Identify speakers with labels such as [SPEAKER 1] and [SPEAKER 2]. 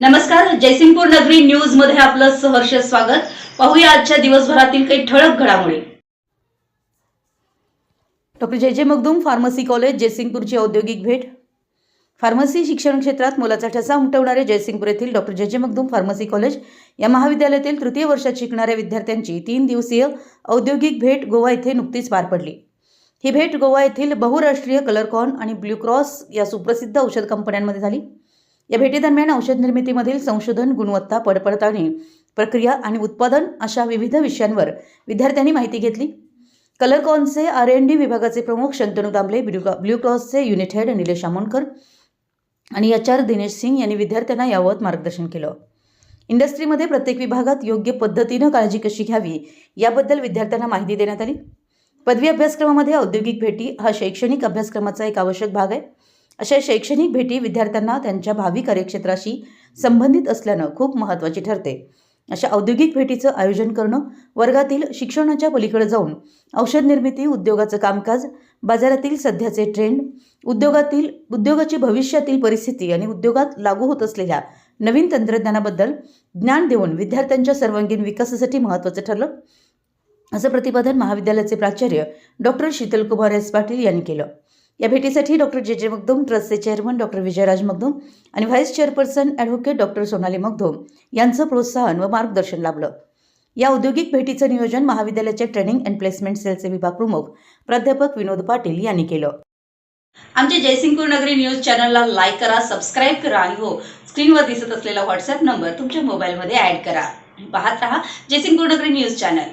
[SPEAKER 1] नमस्कार जयसिंगपूर नगरी न्यूजमध्ये आपलं सहर्ष स्वागत. पाहूया आजच्या दिवसभरातील काही ठळक घडामोडी. डॉक्टर जे जे मगदूम फार्मसी कॉलेज जयसिंगपूरची औद्योगिक भेट. फार्मसी शिक्षण क्षेत्रात मोलाचा ठसा उमटवणारे जयसिंगपूर येथील डॉक्टर जे जे मगदूम फार्मसी कॉलेज या महाविद्यालयातील तृतीय वर्षात शिकणाऱ्या विद्यार्थ्यांची तीन दिवसीय औद्योगिक भेट गोवा येथे नुकतीच पार पडली. ही भेट गोवा येथील बहुराष्ट्रीय कलरकॉन आणि ब्ल्यू क्रॉस या सुप्रसिद्ध औषध कंपन्यांमध्ये झाली. या भेटीदरम्यान औषध निर्मितीमधील संशोधन गुणवत्ता पडपडताळणी प्रक्रिया आणि उत्पादन अशा विविध विषयांवर विद्यार्थ्यांनी माहिती घेतली. कलरकॉनचे आर एन डी विभागाचे प्रमुख शंतनू दामले ब्ल्यू ब्ल्यू क्रॉसचे युनिट हेड निलेश आमोणकर आणि एच आर दिनेश सिंग यांनी विद्यार्थ्यांना यावत मार्गदर्शन केलं. इंडस्ट्रीमध्ये प्रत्येक विभागात योग्य पद्धतीनं काळजी कशी घ्यावी याबद्दल विद्यार्थ्यांना माहिती देण्यात आली. पदवी अभ्यासक्रमामध्ये औद्योगिक भेटी हा शैक्षणिक अभ्यासक्रमाचा एक आवश्यक भाग आहे. अशा शैक्षणिक भेटी विद्यार्थ्यांना त्यांच्या भावी कार्यक्षेत्राशी संबंधित असल्यानं खूप महत्त्वाची ठरते. अशा औद्योगिक भेटीचं आयोजन करणं वर्गातील शिक्षणाच्या पलीकडे जाऊन औषध निर्मिती उद्योगाचं कामकाज बाजारातील सध्याचे ट्रेंड उद्योगातील उद्योगाची भविष्यातील परिस्थिती आणि उद्योगात लागू होत असलेल्या नवीन तंत्रज्ञानाबद्दल ज्ञान देऊन विद्यार्थ्यांच्या सर्वांगीण विकासासाठी महत्त्वाचं ठरलं. असं प्रतिपादन महाविद्यालयाचे प्राचार्य डॉक्टर शीतलकुमार एस पाटील यांनी केलं. या भेटीसाठी डॉक्टर जे जे मगदूम ट्रस्टचे चेअरमन डॉक्टर विजयराज मगदूम आणि vice chairperson advocate doctor Sonali Magdum यांचं प्रोत्साहन व मार्गदर्शन लाभलं. या औद्योगिक भेटीचं नियोजन महाविद्यालयाचे ट्रेनिंग अँड प्लेसमेंट सेलचे विभाग प्रमुख प्राध्यापक विनोद पाटील यांनी केलं. आमच्या जयसिंगपूर नगरी न्यूज चॅनलला लाईक करा सबस्क्राईब करा आणि हो स्क्रीनवर दिसत असलेला व्हॉट्सअप नंबर तुमच्या मोबाईलमध्ये ॲड करा. पाहत राहा जयसिंगपूर नगरी न्यूज चॅनल.